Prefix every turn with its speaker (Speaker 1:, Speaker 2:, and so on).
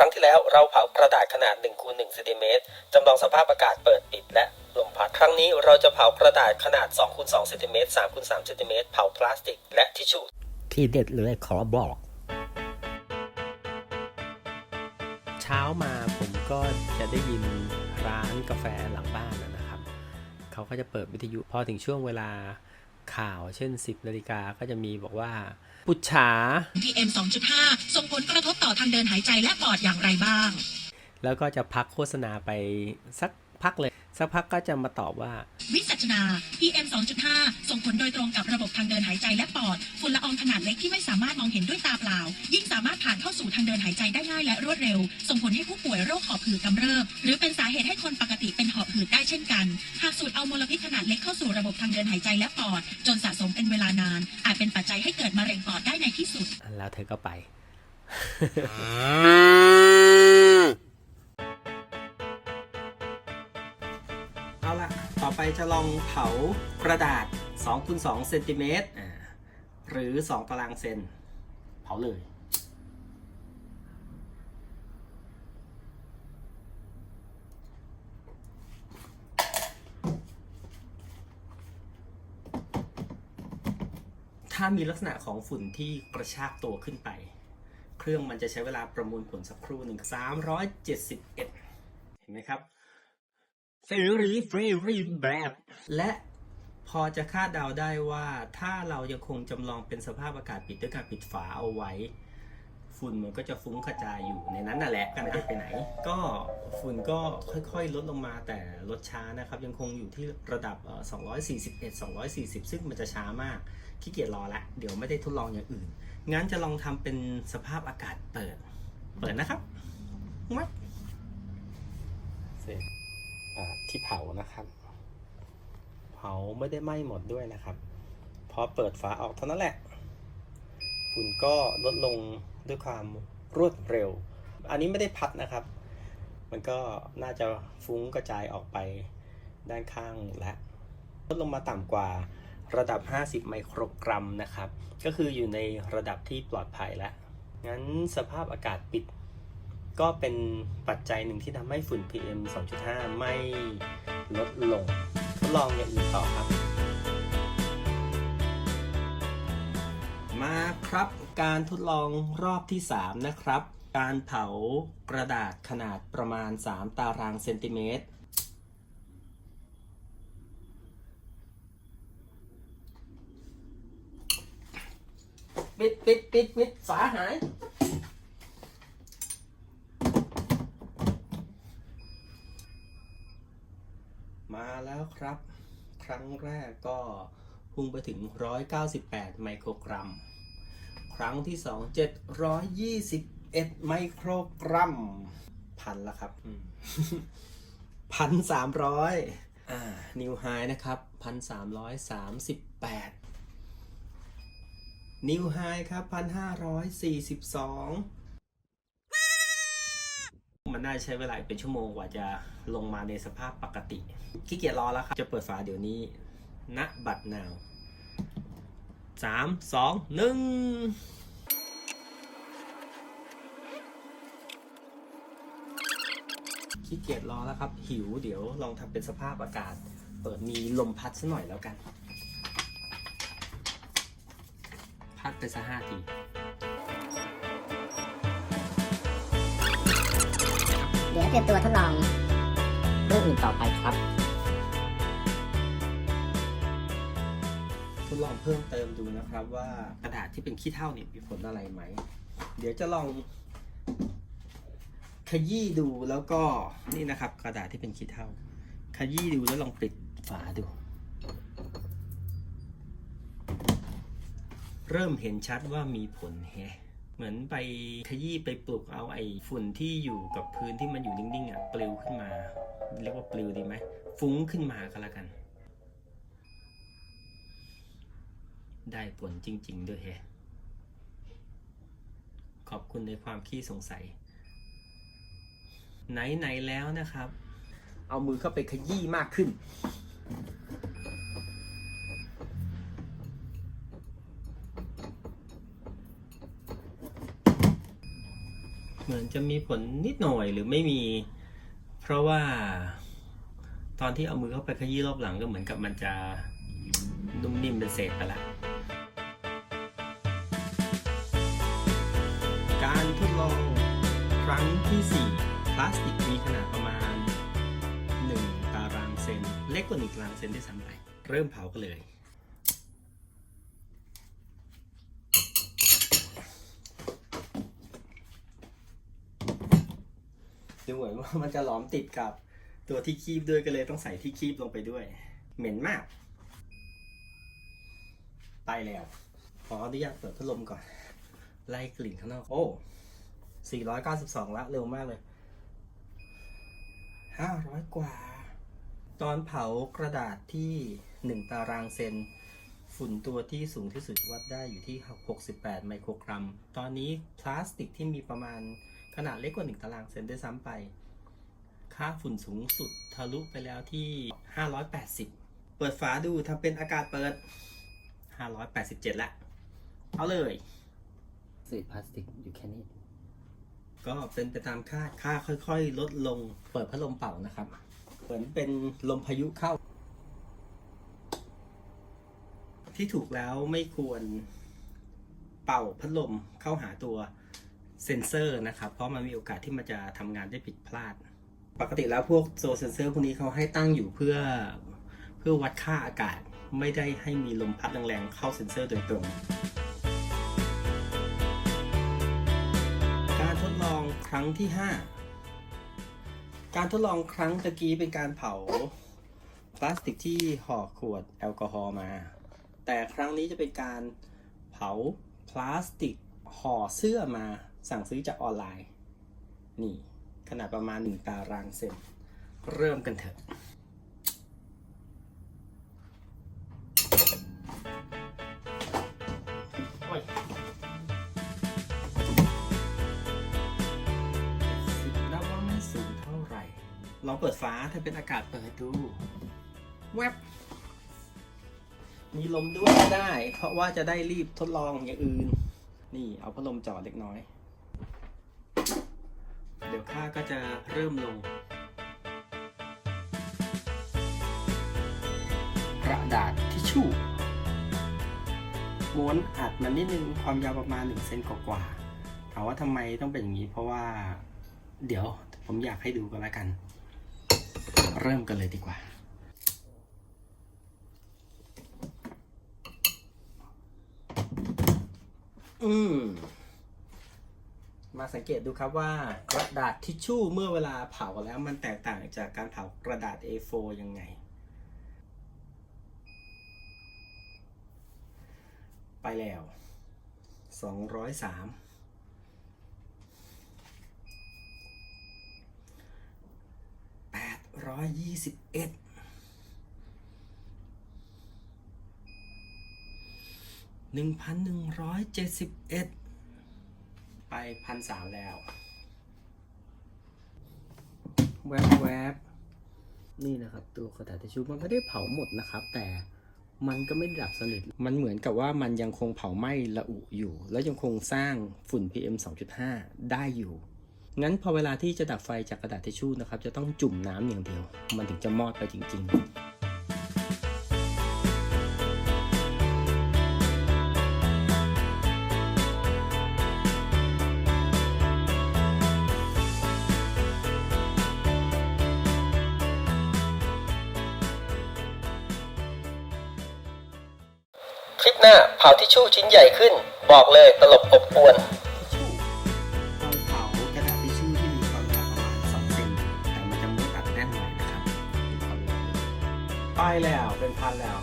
Speaker 1: ครั้งที่แล้วเราเผากระดาษขนาด1คูณ1เซนติเมตรจำลองสภาพอากาศเปิดปิดและลมพัด ครั้งนี้เราจะเผากระดาษขนาด2คูณ2เซนติเมตร3คูณ3เซนติเมตรเผาพลาสติกและทิชชู่
Speaker 2: ที่เด็ดเลยขอบอก เช้ามาผมก็จะได้ยินร้านกาแฟหลังบ้านนะนะครับ เขาก็จะเปิดวิทยุพอถึงช่วงเวลา ข่าว เช่น 10นาฬิกาก็จะมีบอกว่าปุจฉา
Speaker 3: PM 2.5 ส่งผลกระทบต่อทางเดินหายใจและปอดอย่างไรบ้าง
Speaker 2: แล้วก็จะพักโฆษณาไปสักพักเลย สักพักก็จะมาตอบว่า
Speaker 3: วิสัชนา PM 2.5 ส่งผลโดยตรงกับระบบทางเดินหายใจและปอด ฝุ่นละอองขนาดเล็กที่ไม่สามารถมองเห็นด้วยตาเปล่า ยิ่งสามารถผ่านเข้าสู่ทางเดินหายใจได้ง่ายและรวดเร็ว ส่งผลให้ผู้ป่วยโรคหอบหืดกำเริบ หรือเป็นสาเหตุให้คนปกติเป็นหอบหืดได้เช่นกัน หากสูดเอามลพิษขนาดเล็กเข้าสู่ระบบทางเดินหายใจและปอด จนสะสมเป็นเวลานาน อาจเป็นปัจจัยให้เกิดมะเร็งปอดได้ในที่สุด
Speaker 2: แล้วเธอก็ไป
Speaker 1: ต่อไปจะลองเผากระดาษ2คูณ2เซนติเมตรอ่าหรือ 2 ตารางเซน เผาเลยถ้ามีลักษณะของฝุ่นที่กระชากตัวขึ้นไป เครื่องมันจะใช้เวลาประมวลผลสักครู่หนึ่ง371 เห็นไหมครับ very very bad และพอจะคาดเดาได้ว่าถ้าเรายังคงจำลองเป็นสภาพอากาศปิดด้วยการปิดฝาเอาไว้ ฝุ่นมันก็จะฟุ้งกระจายอยู่ในนั้นนั่นแหละก็ไม่ได้ไปไหน ก็ฝุ่นก็ค่อยๆ ลดลงมาแต่ลดช้านะครับ ยังคงอยู่ที่ระดับเอ่อ241 240 ซึ่งมันจะช้ามากขี้เกียจรอละเดี๋ยวไม่ได้ทดลองอย่างอื่น งั้นจะลองทำเป็นสภาพอากาศเปิด เปิดนะครับมัดเสร็จ ที่เผานะครับ เผาไม่ได้ไหม้หมดด้วยนะครับ พอเปิดฝาออกเท่านั้นแหละ ฝุ่นก็ลดลงด้วยความรวดเร็ว อันนี้ไม่ได้พัดนะครับ มันก็น่าจะฟุ้งกระจายออกไปด้านข้างและลดลงมาต่ำกว่าระดับ 50 ไมโครกรัมนะครับ ก็คืออยู่ในระดับที่ปลอดภัยแล้ว งั้นสภาพอากาศปิด ก็เป็นปัจจัยหนึ่งที่ทำให้ฝุ่น PM 2.5 ไม่ลดลง ทดลองอย่างอื่นต่อครับ มาครับการทดลองรอบที่ 3 นะครับ การเผากระดาษขนาดประมาณ 3 ตารางเซนติเมตรปิดปิดปิดปิดฝาหาย มาแล้ว ครับ ครั้งแรกก็พุ่งไปถึง 198 ไมโครกรัม ครั้งที่ 2 721 ไมโครกรัม พันละครับพันสามร้อยอ่า นิวไฮนะครับพันสามร้อยสามสิบแปดนิวไฮครับพันห้าร้อยสี่สิบสอง มันน่าจะใช้เวลาเป็นชั่วโมงกว่าจะลงมาในสภาพปกติขี้เกียจรอแล้วครับ จะเปิดฝาเดี๋ยวนี้ณบัตรนาวสามสองหนึ่งขี้เกียจรอแล้วครับ หิวเดี๋ยวลองทำเป็นสภาพอากาศ เปิดมีลมพัดสักหน่อยแล้วกัน พัดไปสักห้าที
Speaker 4: ดี๋ยวเตรียมตัวทดลองเรื่องอื่นต่อไปครับ
Speaker 1: ทดลองเพิ่มเติมดูนะครับว่ากระดาษที่เป็นขี้เถ้าเนี่ยมีผลอะไรไหม เดี๋ยวจะลอง ขยี้ดูแล้วก็นี่นะครับ กระดาษที่เป็นขี้เถ้าขยี้ดูแล้วลองปิดฝาดู เริ่มเห็นชัดว่ามีผลแฮะ เหมือนไปขยี้ไปปลุกเอาไอ้ฝุ่นที่อยู่กับพื้นที่มันอยู่นิ่งๆอะปลิวขึ้นมา เรียกว่าปลิวดีไหมฟุ้งขึ้นมาก็แล้วกัน ได้ผลจริง ๆ ด้วยแฮขอบคุณในความขี้สงสัย ไหน ๆ แล้วนะครับ เอามือเข้าไปขยี้มากขึ้น จะมีผลนิดหน่อยหรือไม่มี เพราะว่า ตอนที่เอามือเข้าไปขยี้รอบหลังก็เหมือนกับมันจะนุ่มนิ่มเป็นเศษไปละการทดลองครั้งที่ 4 พลาสติกมีขนาดประมาณ 1 ตารางเซน เล็กกว่า1ตารางเซนที่ซ้ำไปเริ่มเผากันเลย ดูเหมือนว่ามันจะหลอมติดกับตัวที่คีบด้วยก็เลยต้องใส่ที่คีบลงไปด้วย เหม็นมาก ไปแล้ว ขออนุญาตเปิดพัดลมก่อน ไล่กลิ่นข้างนอก โอ้492 ละ เร็วมากเลย500 กว่า ตอนเผากระดาษที่ 1 ตารางเซน ฝุ่นตัวที่สูงที่สุดวัดได้อยู่ที่ 68 ไมโครกรัม ตอนนี้พลาสติกที่มีประมาณ ขนาดเล็กกว่า 1 ตารางเซนด้วยซ้ำไป ค่าฝุ่นสูงสุดทะลุไปแล้วที่ 580 เปิดฝาดูทำเป็นอากาศเปิด 587 ละ เอาเลย
Speaker 4: เศษพลาสติกอยู่แค่นี้
Speaker 1: ก็เป็นไปตามคาดค่าค่อยๆ ลดลงเปิดพัดลมเป่านะครับ เหมือนเป็นลมพายุเข้า ที่ถูกแล้วไม่ควรเป่าพัดลมเข้าหาตัว เซนเซอร์นะครับเพราะมันมีโอกาสที่มันจะทำงานได้ผิดพลาด ปกติแล้วพวกโซเซนเซอร์พวกนี้เขาให้ตั้งอยู่เพื่อเพื่อวัดค่าอากาศไม่ได้ให้มีลมพัดแรงๆเข้าเซนเซอร์โดยตรง การทดลองครั้งที่ 5 การทดลองครั้งตะกี้เป็นการเผาพลาสติกที่ห่อขวดแอลกอฮอล์มา แต่ครั้งนี้จะเป็นการเผาพลาสติกห่อเสื้อมา สั่งซื้อจากออนไลน์ นี่ ขนาดประมาณ 1 ตารางเซนเริ่มกันเถอะโอ้ยสิบนับว่าไม่สูงเท่าไหร่ลองเปิดฟ้าถ้าเป็นอากาศเปิดดู แวบมีลมด้วยก็ได้ เพราะว่าจะได้รีบทดลองอย่างอื่น นี่เอาพัดลมจ่อเล็กน้อย เดี๋ยวค่าก็จะเริ่มลง กระดาษทิชชู่ม้วนอัดมันนิดนึงความยาวประมาณ1เซนกว่าๆถามว่าทำไมต้องเป็นอย่างนี้ เพราะว่าเดี๋ยวผมอยากให้ดูกันแล้วกัน เริ่มกันเลยดีกว่าอืม มาสังเกตดูครับว่ากระดาษทิชชู่เมื่อเวลาเผาแล้วมันแตกต่างจากการเผากระดาษ A4 ยังไง ไปแล้ว 203แปดร้อยยี่สิบเอ็ดหนึ่งพันหนึ่งร้อยเจ็ดสิบเอ็ด ไปพันสามแล้ว แวบแวบนี่นะครับ ตัวกระดาษทิชชู่มันไม่ได้เผาหมดนะครับ แต่มันก็ไม่ได,ดับสนิท มันเหมือนกับว่ามันยังคงเผาไหม้ระอุอยู่ แล้วยังคงสร้างฝุ่น PM 2.5 ได้อยู่ งั้นพอเวลาที่จะดับไฟจากกระดาษทิชชู่นะครับ จะต้องจุ่มน้ำอย่างเดียว มันถึงจะมอดไปจริง ๆ
Speaker 2: ลิปหน้าเผาทิชชู่ชิ้นใหญ่ขึ้น บอกเลยตลบอบอวน
Speaker 1: ทิชชู่ต้องเผากระดาษทิชชู่ที่มีความยาวประมาณ2เซนแต่มันจะม้วนอัดแน่นหน่อยนะครับดูความยาวไปแล้วเป็นพันแล้ว